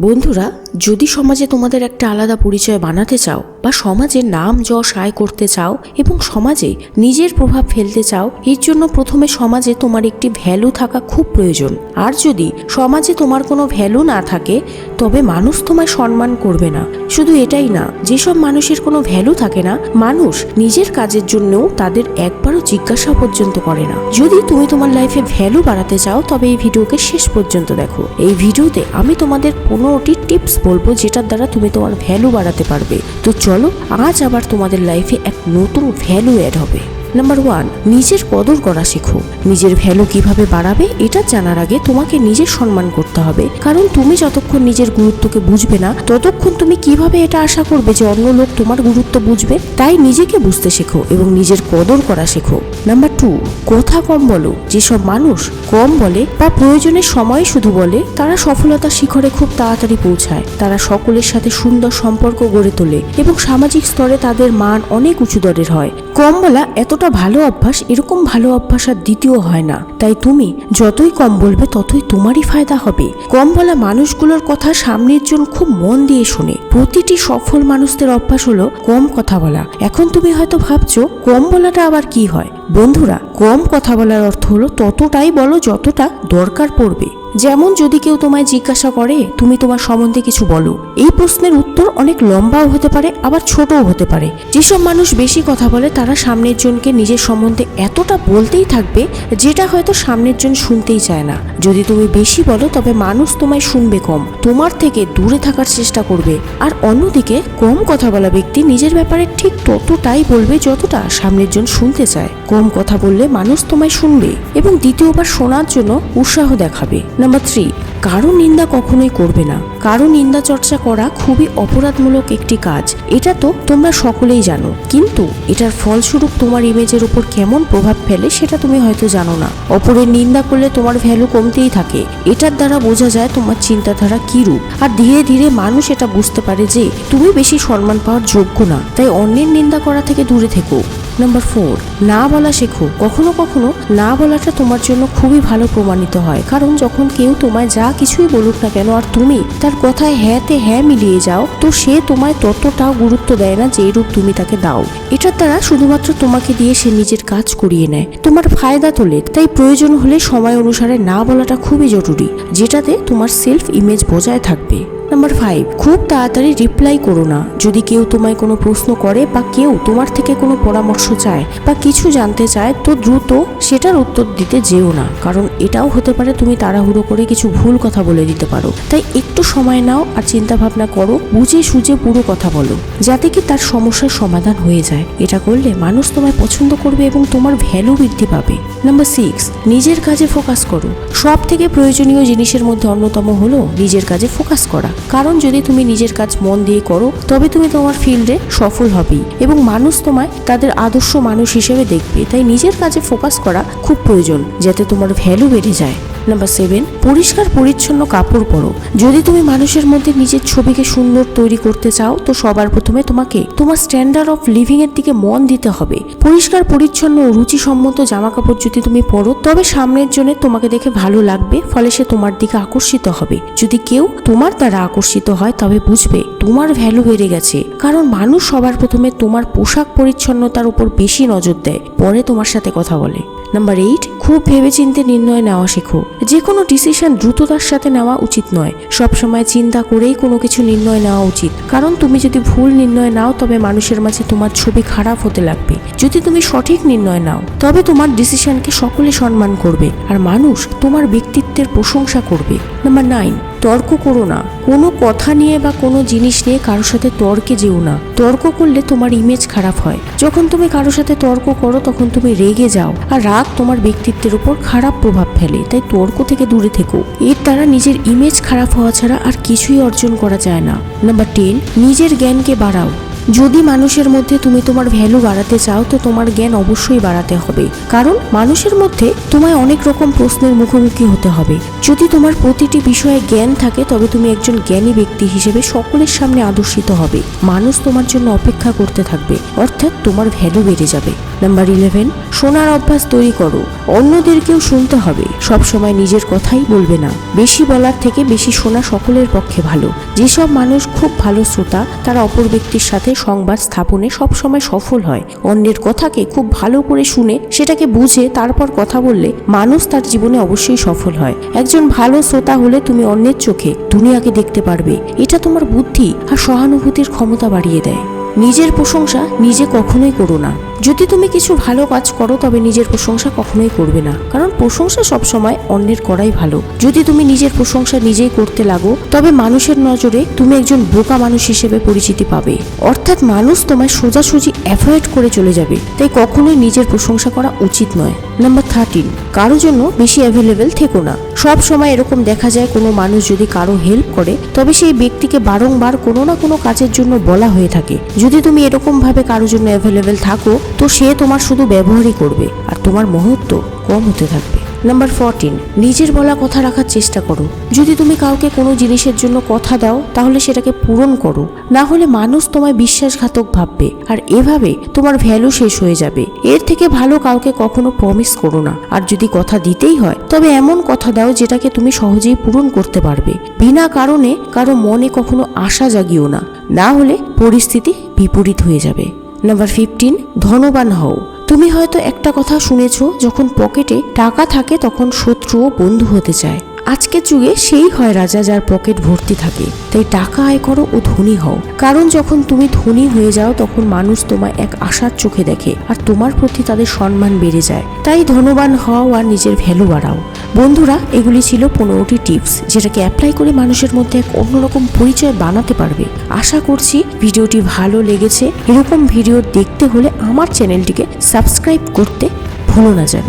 বন্ধুরা যদি সমাজে তোমাদের একটা আলাদা পরিচয় বানাতে চাও বা সমাজে নাম যশ আয় করতে চাও এবং সমাজে নিজের প্রভাব ফেলতে চাও, এর জন্য প্রথমে সমাজে তোমার একটি ভ্যালু থাকা খুব প্রয়োজন। আর যদি সমাজে তোমার কোনো ভ্যালু না থাকে, তবে মানুষ তোমায় সম্মান করবে না। শুধু এটাই না, যেসব মানুষের কোনো ভ্যালু থাকে না, মানুষ নিজের কাজের জন্যও তাদের একবারও জিজ্ঞাসা পর্যন্ত করে না। যদি তুমি তোমার লাইফে ভ্যালু বাড়াতে চাও, তবে এই ভিডিওকে শেষ পর্যন্ত দেখো। এই ভিডিওতে আমি তোমাদের পনেরোটি টিপস বলব যেটার দ্বারা তুমি তোমার ভ্যালু বাড়াতে পারবে। তো চলো আজ আবার তোমাদের লাইফে এক নতুন ভ্যালু অ্যাড হবে। নাম্বার ওয়ান নিজের কদর করা শেখো। নিজের ভ্যালু কীভাবে বাড়াবে, এটা জানার আগে তোমাকে নিজের সম্মান করতে হবে। কারণ তুমি যতক্ষণ নিজের গুরুত্বকে বুঝবে না, ততক্ষণ তুমি কীভাবে এটা আশা করবে যে অন্য লোক তোমার গুরুত্ব বুঝবে, তাই নিজেকে বুঝতে শেখো এবং নিজের কদর করা শেখো। নাম্বার টু কথা কম বলো। যেসব মানুষ কম বলে বা প্রয়োজনের সময় শুধু বলে, তারা সফলতার শিখরে খুব তাড়াতাড়ি পৌঁছায়। তারা সকলের সাথে সুন্দর সম্পর্ক গড়ে তোলে এবং সামাজিক স্তরে তাদের মান অনেক উঁচু দরের হয়। কম বলা এতটা ভালো অভ্যাস, এরকম ভালো অভ্যাস আর দ্বিতীয় হয় না। তাই তুমি যতই কম বলবে, ততই তোমারই ফায়দা হবে। কম বলা মানুষগুলোর কথা সামনের জন খুব মন দিয়ে শোনে। প্রতিটি সফল মানুষদের অভ্যাস হলো কম কথা বলা। এখন তুমি হয়তো ভাবছ, কম বলাটা আবার কি হয়? বন্ধুরা, কম কথা বলার অর্থ হলো ততটাই বলো যতটা দরকার পড়বে। যেমন যদি কেউ তোমায় জিজ্ঞাসা করে, তুমি তোমার সম্বন্ধে কিছু বলো। এই প্রশ্নের উত্তর অনেক লম্বাও হতে পারে, আবার ছোটও হতে পারে। যেসব মানুষ বেশি কথা বলে, তারা সামনের জনকে নিজের সম্বন্ধে এতটা বলতেই থাকবে, যেটা হয়তো সামনের জন শুনতেই চায় না। যদি তুমি বেশি বলো, তবে মানুষ তোমায় শুনবে কম। তোমার থেকে দূরে থাকার চেষ্টা করবে। আর অন্যদিকে, কম কথা বলা ব্যক্তি নিজের ব্যাপারে ঠিক ততটাই বলবে, যতটা সামনের জন শুনতে চায়। কম কথা বললে মানুষ তোমায় শুনবে এবং দ্বিতীয়বার শোনার জন্য উৎসাহ দেখাবে। নাম্বার থ্রি, কারও নিন্দা কখনোই করবে না। কারও নিন্দা চর্চা করা খুবই অপরাধমূলক একটি কাজ। এটা তো তোমরা সকলেই জানো। কিন্তু এটার ফলস্বরূপ তোমার ইমেজের উপর কেমন প্রভাব ফেলে সেটা তুমি হয়তো জানো না। অপরের নিন্দা করলে তোমার ভ্যালু কমতেই থাকে। এটার দ্বারা বোঝা যায় তোমার চিন্তাধারা রূপ। আর ধীরে ধীরে মানুষ এটা বুঝতে পারে যে তুমি বেশি সম্মান পাওয়ার যোগ্য না। তাই অন্যের নিন্দা করা থেকে দূরে থেকো। নাম্বার ফোর না বলা শেখো। কখনো কখনো না বলাটা তোমার জন্য খুবই ভালো প্রমাণিত হয়। কারণ যখন কেউ তোমায় যা কিছুই বলুক না কেন, আর তুমি তার কথায় হ্যাঁতে হ্যাঁ মিলিয়ে যাও, তো সে তোমায় ততটাও গুরুত্ব দেয় না যেই রূপ তুমি তাকে দাও। এটার দ্বারা শুধুমাত্র তোমাকে দিয়ে সে নিজের কাজ করিয়ে নেয়। তোমার ফায়দা তোলে তাই প্রয়োজন হলে সময় অনুসারে না বলাটা খুবই জরুরি, যেটাতে তোমার সেলফ ইমেজ বজায় থাকবে। নাম্বার ফাইভ খুব তাড়াতাড়ি রিপ্লাই করো না। যদি কেউ তোমায় কোনো প্রশ্ন করে বা কেউ তোমার থেকে কোনো পরামর্শ চায় বা কিছু জানতে চায়, তো দ্রুত সেটার উত্তর দিতে যেও না। কারণ এটাও হতে পারে তুমি তাড়াহুড়ো করে কিছু ভুল কথা বলে দিতে পারো। তাই একটু সময় নাও আর চিন্তা ভাবনা করো, বুঝে সুঝে পুরো কথা বলো, যাতে কি তার সমস্যার সমাধান হয়ে যায়। এটা করলে মানুষ তোমায় পছন্দ করবে এবং তোমার ভ্যালু বৃদ্ধি পাবে। নাম্বার সিক্স নিজের কাজে ফোকাস করো। সব থেকে প্রয়োজনীয় জিনিসের মধ্যে অন্যতম হলো নিজের কাজে ফোকাস করা। কারণ যদি তুমি নিজের কাজ মন দিয়ে করো, তবে তুমি তোমার ফিল্ডে সফল হবেই এবং মানুষ তোমায় তাদের আদর্শ মানুষ হিসেবে দেখবে। তাই নিজের কাজে ফোকাস করা খুব প্রয়োজন, যাতে তোমার ভ্যালু বেড়ে যায়। নাম্বার সেভেন পরিষ্কার পরিচ্ছন্ন কাপড় পরো। যদি তুমি মানুষের মধ্যে নিজের ছবিকে সুন্দর তৈরি করতে চাও, তো সবার প্রথমে তোমাকে তোমার স্ট্যান্ডার্ড অফ লিভিং এর দিকে মন দিতে হবে। পরিষ্কার, পরিচ্ছন্ন ও রুচিসম্মত জামা কাপড় যদি তুমি পরো, তবে সামনের জন্য তোমাকে দেখে ভালো লাগবে, ফলে সে তোমার দিকে আকর্ষিত হবে। যদি কেউ তোমার দ্বারা আকর্ষিত হয়, তবে বুঝবে তোমার ভ্যালু বেড়ে গেছে। কারণ মানুষ সবার প্রথমে তোমার পোশাক পরিচ্ছন্নতার উপর বেশি নজর দেয়, পরে তোমার সাথে কথা বলে। নাম্বার এইট খুব ভেবেচিন্তে নির্ণয় নেওয়া শেখো। যে কোনো ডিসিশন দ্রুততার সাথে নেওয়া উচিত নয়। সবসময় চিন্তা করেই কোনো কিছু নির্ণয় নেওয়া উচিত। কারণ তুমি যদি ভুল নির্ণয় নাও, তবে মানুষের মাঝে তোমার ছবি খারাপ হতে লাগবে। যদি তুমি সঠিক নির্ণয় নাও, তবে তোমার ডিসিশনকে সকলে সম্মান করবে। আর মানুষ তোমার ব্যক্তিত্বের প্রশংসা করবে। নাম্বার নাইন তর্ক করো না। কোনো কথা নিয়ে বা কোনো জিনিস নিয়ে কারোর সাথে তর্কে যেও না। তর্ক করলে তোমার ইমেজ খারাপ হয়। যখন তুমি কারোর সাথে তর্ক করো, তখন তুমি রেগে যাও। আর রাগ তোমার ব্যক্তিত্বের উপর খারাপ প্রভাব ফেলে, তাই তর্ক থেকে দূরে থেকো। এর দ্বারা নিজের ইমেজ খারাপ হওয়া ছাড়া আর কিছুই অর্জন করা যায় না। নাম্বার টেন নিজের জ্ঞানকে বাড়াও। যদি মানুষের মধ্যে তুমি তোমার ভ্যালু বাড়াতে চাও, তো তোমার জ্ঞান অবশ্যই বাড়াতে হবে। কারণ মানুষের মধ্যে তোমায় অনেক রকম প্রশ্নের মুখোমুখি হতে হবে। যদি তোমার প্রতিটি বিষয়ে জ্ঞান থাকে, তবে তুমি একজন জ্ঞানী ব্যক্তি হিসেবে সকলের সামনে আদর্শিত হবে। মানুষ তোমার জন্য অপেক্ষা করতে থাকবে, অর্থাৎ তোমার ভ্যালু বেড়ে যাবে। নাম্বার ইলেভেন, শোনার অভ্যাস তৈরি করো। অন্যদেরকেও শুনতে হবে। সব সময় নিজের কথাই বলবে না। বেশি বলার থেকে বেশি শোনা সকলের পক্ষে ভালো। যেসব মানুষ খুব ভালো শ্রোতা, তারা অপর ব্যক্তির সাথে সংবাদ স্থাপনে সবসময় সফল হয়। অন্যের কথাকে খুব ভালো করে শুনে, সেটাকে বুঝে, তারপর কথা বললে মানুষ তার জীবনে অবশ্যই সফল হয়। একজন ভালো শ্রোতা হলে তুমি অন্যের চোখে দুনিয়াকে দেখতে পারবে। এটা তোমার বুদ্ধি আর সহানুভূতির ক্ষমতা বাড়িয়ে দেয়। নিজের প্রশংসা নিজে কখনোই করো না। যদি তুমি কিছু ভালো কাজ করো, তবে নিজের প্রশংসা কখনোই করবে না। কারণ প্রশংসা সবসময় অন্যের করাই ভালো। যদি তুমি নিজের প্রশংসা নিজেই করতে লাগো, তবে মানুষের নজরে তুমি একজন বোকা মানুষ হিসেবে পরিচিতি পাবে। অর্থাৎ মানুষ তোমায় সোজাসুজি অ্যাভয়েড করে চলে যাবে। তাই কখনোই নিজের প্রশংসা করা উচিত নয়। নাম্বার থার্টিন কারও জন্য বেশি অ্যাভেলেবেল থেকো না। সব সময় এরকম দেখা যায়, কোনো মানুষ যদি কারও হেল্প করে, তবে সেই ব্যক্তিকে বারংবার কোনো না কোনো কাজের জন্য বলা হয়ে থাকে। যদি তুমি এরকম ভাবে কারোর জন্য অ্যাভেলেবেল থাকো, তো সে তোমার শুধু ব্যবহারই করবে, আর তোমার মহত্ব কম হতে থাকবে। নাম্বার ফোরটিন নিজের বলা কথা রাখার চেষ্টা করো। যদি তুমি কাউকে কোনো জিনিসের জন্য কথা দাও, তাহলে সেটাকে পূরণ করো। না হলে মানুষ তোমায় বিশ্বাসঘাতক ভাববে, আর এভাবে তোমার ভ্যালু শেষ হয়ে যাবে। এর থেকে ভালো কাউকে কখনো প্রমিস করো না। আর যদি কথা দিতেই হয়, তবে এমন কথা দাও যেটাকে তুমি সহজেই পূরণ করতে পারবে। বিনা কারণে কারও মনে কখনো আশা জাগিও না। না হলে পরিস্থিতি বিপরীত হয়ে যাবে। নাম্বার ফিফটিন ধনবান হও। তুমি হয়তো একটা কথা শুনেছ, যখন পকেটে টাকা থাকে তখন শত্রু ও বন্ধু হতে চায়। আজকের যুগে সেই হয় রাজা যার পকেট ভর্তি থাকে। তাই টাকা আয় করো ও ধনী হও। কারণ যখন তুমি ধনী হয়ে যাও, তখন মানুষ তোমায় এক আশার চোখে দেখে, আর তোমার প্রতি তাদের সম্মান বেড়ে যায়। তাই ধনবান হও আর নিজের ভ্যালু বাড়াও। বন্ধুরা, এগুলি ছিল পনেরোটি টিপস যেটাকে অ্যাপ্লাই করে মানুষের মধ্যে এক অন্যরকম পরিচয় বানাতে পারবে। আশা করছি ভিডিওটি ভালো লেগেছে। এরকম ভিডিও দেখতে হলে আমার চ্যানেলটিকে সাবস্ক্রাইব করতে ভুলো না যেন।